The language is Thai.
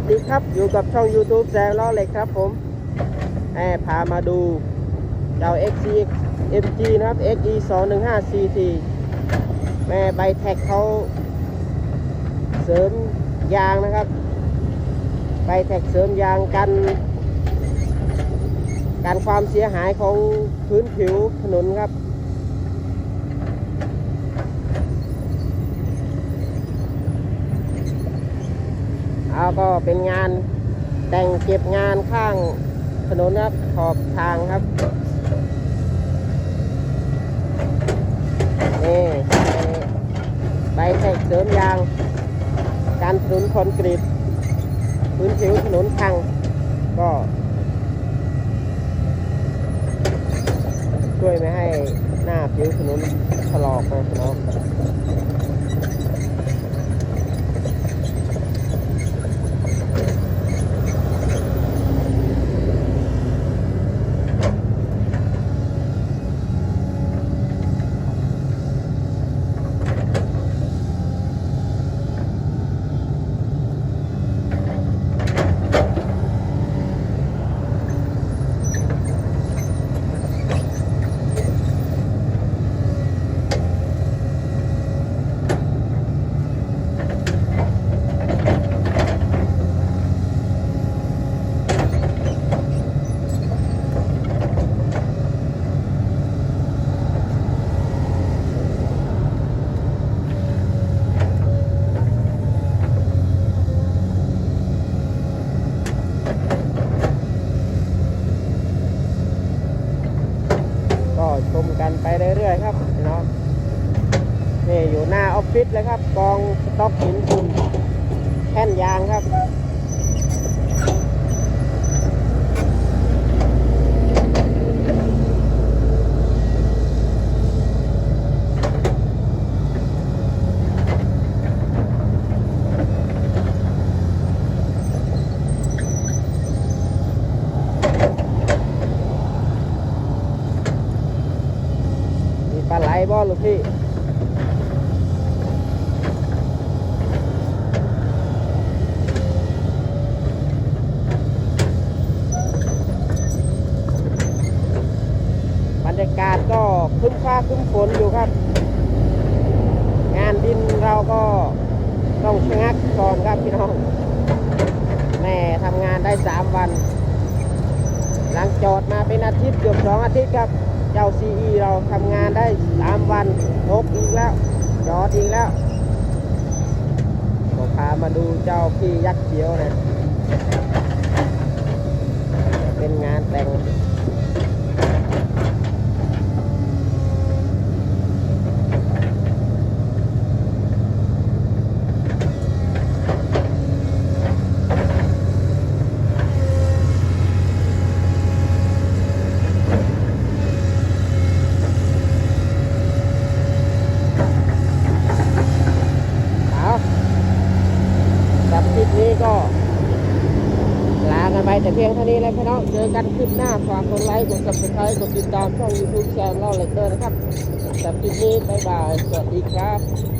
วัสดีครับอยู่กับช่อง YouTube แซวล้อเหล็กครับผมแอบพามาดูเจ้า XC MG นะครับ XE 2 1 5 CT แม่ใบแท็กเขาเสริมยางนะครับ ใบแท็กเสริมยางกันการความเสียหายของพื้นผิวถนนครับ เอาก็เป็นงานแต่งเก็บงานข้างถนนครับขอบทางครับนี่ใบแทกเสริมยาง การถนนคอนกรีตพื้นผิวถนนพังก็ช่วยไม่ให้หน้าผิวถนนถลอกนะพี่น้อง ก็ ชมกันไปเรื่อยๆครับพี่น้องนี่อยู่หน้าออฟฟิศเลยครับกองสต็อกหินปูนแท่นยางครับ ไหลบ่ลูกพี่บรรยากาศก็คึ้มฟ้าคึ้มฝนอยู่ครับ งานดินเราก็ต้องชะงักก่อนครับพี่น้องแม่ทำงานได้สามวัน หลังจอดมาเป็นอาทิตย์เกือบสองอาทิตย์ครับ เจ้า CE เราทำงานได้สามวันทกอีกแล้วจอดอีกแล้วก็พามาดูเจ้าพี่ยักษ์เขียวนะ เป็นงานแต่ง เอาสำหรับค ลิปนี้ก็ลากันไปแต่เพียงเท่านี้แล้วพี่น้องเจอกันคลิปหน้าฝากกดไลค์กด subscribe กดติดตามช่อง YouTube แชร์เล่าเลยเดอร์นะครับสำหรับคลิปนี้บ๊ายบายสวัสดีครับ